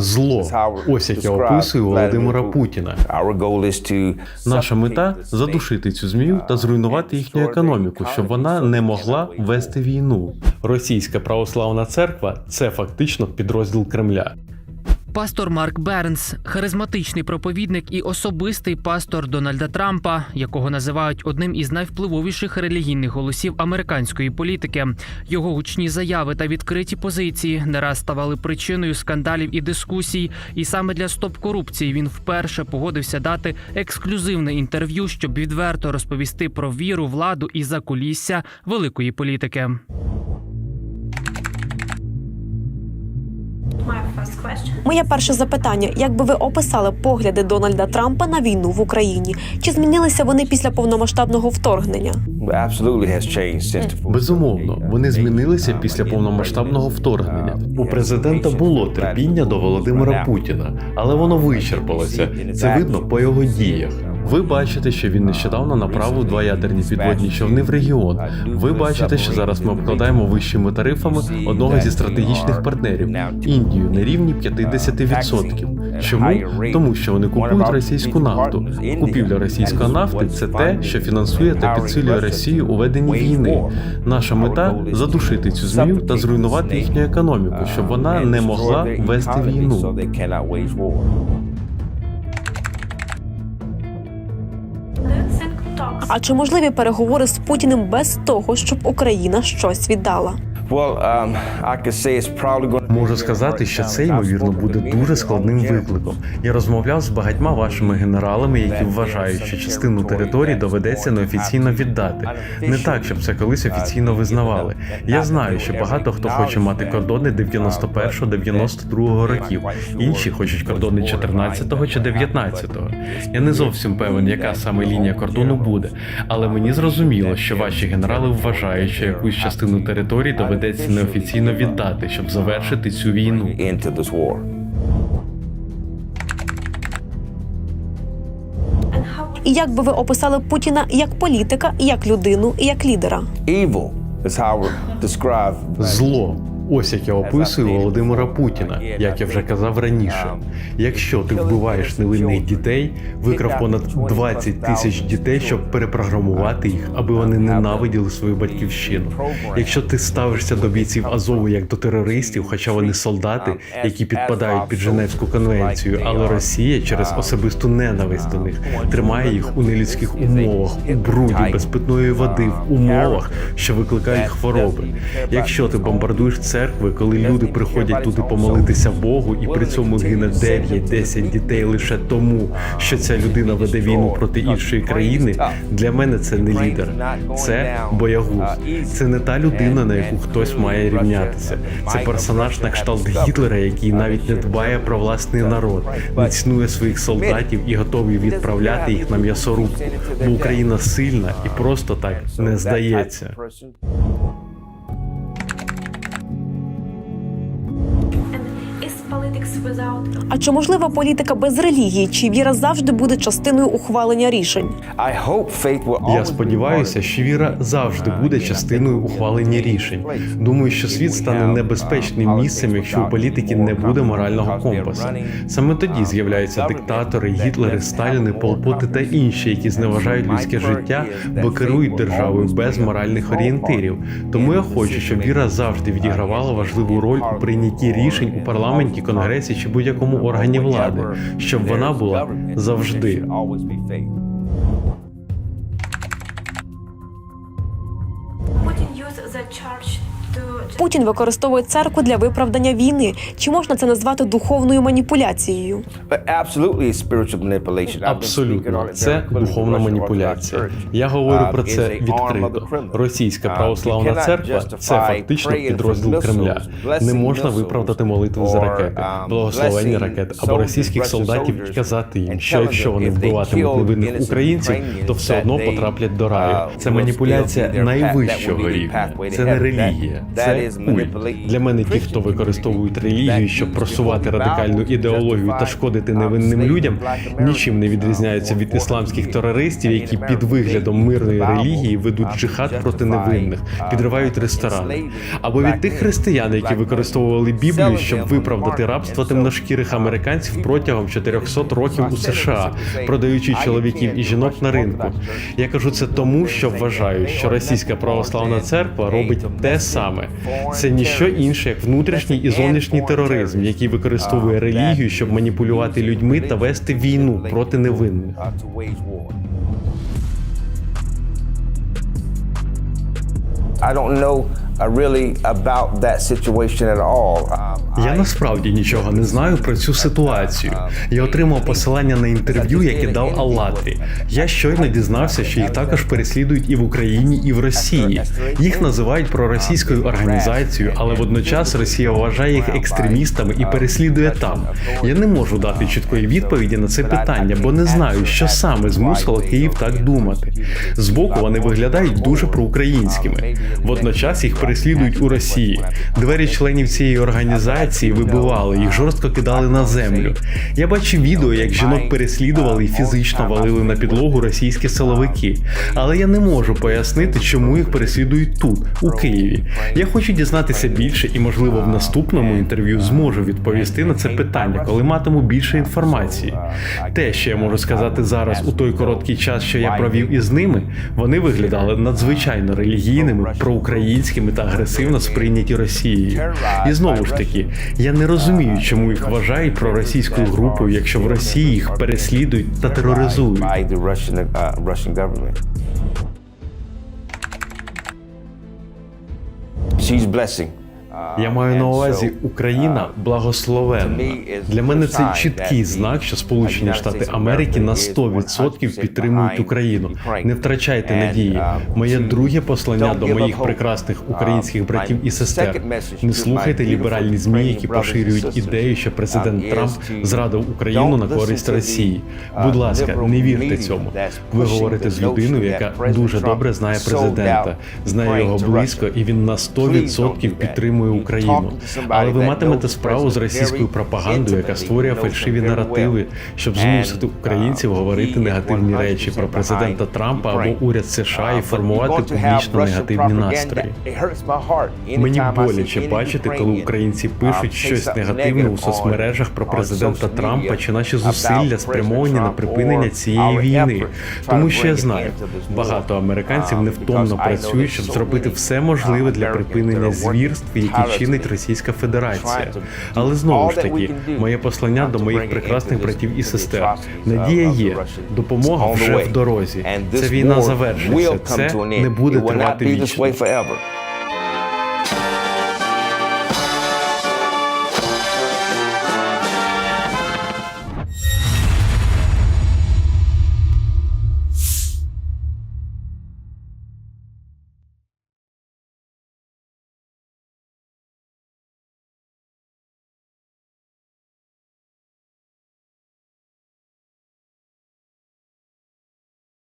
Зло. Ось як я описую Володимира Путіна. Наша мета задушити цю змію та зруйнувати їхню економіку, щоб вона не могла вести війну. Російська православна церква це фактично підрозділ Кремля. Пастор Марк Бернс, харизматичний проповідник і особистий пастор Дональда Трампа, якого називають одним із найвпливовіших релігійних голосів американської політики. Його гучні заяви та відкриті позиції не раз ставали причиною скандалів і дискусій. І саме для стоп корупції він вперше погодився дати ексклюзивне інтерв'ю, щоб відверто розповісти про віру, владу і закулісся великої політики. Моє перше запитання: як би ви описали погляди Дональда Трампа на війну в Україні? Чи змінилися вони після повномасштабного вторгнення? Безумовно, вони змінилися після повномасштабного вторгнення. У президента було терпіння до Володимира Путіна, але воно вичерпалося. Це видно по його діях. Ви бачите, що він нещодавно направив два ядерні підводні човни в регіон. Ви бачите, що зараз ми обкладаємо вищими тарифами одного зі стратегічних партнерів Індію на рівні 50%. Чому? Тому що вони купують російську нафту. Купівля російської нафти це те, що фінансує та підсилює Росію у веденні війни. Наша мета задушити цю змію та зруйнувати їхню економіку, щоб вона не могла вести війну. А чи можливі переговори з Путіним без того, щоб Україна щось віддала? Можу сказати, що це ймовірно буде дуже складним викликом. Я розмовляв з багатьма вашими генералами, які вважають, що частину території доведеться неофіційно віддати. Не так, щоб це колись офіційно визнавали. Я знаю, що багато хто хоче мати кордони 91-92 років, інші хочуть кордони 14 чи 19 Я не зовсім певен, яка саме лінія кордону буде, але мені зрозуміло, що ваші генерали вважають, що якусь частину території доведеться неофіційно віддати, щоб завершити цю війну. І як би ви описали Путіна як політика, як людину, як лідера? Зло. Ось як я описую Володимира Путіна, як я вже казав раніше. Якщо ти вбиваєш невинних дітей, викрав понад 20 тисяч дітей, щоб перепрограмувати їх, аби вони ненавиділи свою батьківщину. Якщо ти ставишся до бійців Азову як до терористів, хоча вони солдати, які підпадають під Женевську конвенцію, але Росія через особисту ненависть до них тримає їх у нелюдських умовах, у бруді, без питної води, в умовах, що викликають хвороби. Якщо ти бомбардуєш церкви, коли люди приходять туди помолитися Богу, і при цьому гине 9-10 дітей лише тому, що ця людина веде війну проти іншої країни. Для мене це не лідер, це боягуз. Це не та людина, на яку хтось має рівнятися. Це персонаж на кшталт Гітлера, який навіть не дбає про власний народ, не цінує своїх солдатів і готовий відправляти їх на м'ясорубку. Бо Україна сильна і просто так не здається. А чи можлива політика без релігії? Чи віра завжди буде частиною ухвалення рішень? I hope faith will Я сподіваюся, що віра завжди буде частиною ухвалення рішень. Думаю, що світ стане небезпечним місцем, якщо у політики не буде морального компасу. Саме тоді з'являються диктатори, гітлери, сталіни, полпоти та інші, які зневажають людське життя, бо керують державою без моральних орієнтирів. Тому я хочу, щоб віра завжди відігравала важливу роль у прийнятті рішень у парламенті, конгресі чи будь-якому органі влади, щоб вона була завжди. Putin use the to Путін використовує церкву для виправдання війни. Чи можна це назвати духовною маніпуляцією? Абсолютно, це духовна маніпуляція. Я говорю про це of the відкрито. Російська Uh, православна церква це фактично підрозділ Кремля. Не можна виправдати молитви за ракети, um, благословення ракет або російських солдатів і казати їм, що якщо вони вбиватимуть невинних українців, то все одно потраплять до раю. uh, Це маніпуляція найвищого рівня. Це не релігія. Це куль. Для мене ті, хто використовують релігію, щоб просувати радикальну ідеологію та шкодити невинним людям, нічим не відрізняються від ісламських терористів, які під виглядом мирної релігії ведуть джихад проти невинних, підривають ресторани, або від тих християн, які використовували Біблію, щоб виправдати рабство темношкірих американців протягом 400 років у США, продаючи чоловіків і жінок на ринку. Я кажу це тому, що вважаю, що російська православна церква робить те саме. Це ніщо інше, як внутрішній і зовнішній тероризм, який використовує релігію, щоб маніпулювати людьми та вести війну проти невинних. I don't know really about that situation at all. Um, Я насправді нічого не знаю про цю ситуацію. Я отримав посилання на інтерв'ю, яке дав Аллатрі. Я щойно дізнався, що їх також переслідують і в Україні, і в Росії. Їх називають проросійською організацією, але водночас Росія вважає їх екстремістами і переслідує там. Я не можу дати чіткої відповіді на це питання, бо не знаю, що саме змусило Київ так думати. Збоку вони виглядають дуже проукраїнськими. Водночас їх переслідують у Росії. Двері членів цієї організації вибивали, їх жорстко кидали на землю. Я бачив відео, як жінок переслідували і фізично валили на підлогу російські силовики. Але я не можу пояснити, чому їх переслідують тут, у Києві. Я хочу дізнатися більше і, можливо, в наступному інтерв'ю зможу відповісти на це питання, коли матиму більше інформації. Те, що я можу сказати зараз у той короткий час, що я провів із ними, вони виглядали надзвичайно релігійними, проукраїнськими та агресивно сприйняті Росією. І знову ж таки, я не розумію, чому їх вважають проросійською групою, якщо в Росії їх переслідують та тероризують. uh. She's blessing. Uh, Я маю на увазі Україна uh, благословенна. Для мене це чіткий знак, що Сполучені Штати Америки на 100% підтримують Україну. Не втрачайте надії. Моє друге послання до моїх прекрасних українських братів і сестер. Не слухайте ліберальні змі, які поширюють ідею, що президент Трамп зрадив Україну на користь Росії. Будь ласка, не вірте цьому. Ви говорите з людиною, яка дуже добре знає президента, знає його близько, і він на 100% підтримує Україну. Але ви матимете справу з російською пропагандою, яка створює фальшиві наративи, щоб змусити українців говорити негативні речі про президента Трампа або уряд США і формувати публічно негативні настрої. Мені боляче бачити, коли українці пишуть щось негативне у соцмережах про президента Трампа чи наші зусилля спрямовані на припинення цієї війни. Тому що я знаю, багато американців невтомно працюють, щоб зробити все можливе для припинення звірств, які чинить Російська Федерація. Але знову ж таки, моє послання до моїх прекрасних братів і сестер. Надія є, допомога вже в дорозі. Ця війна завершиться. Це не буде тривати вічно.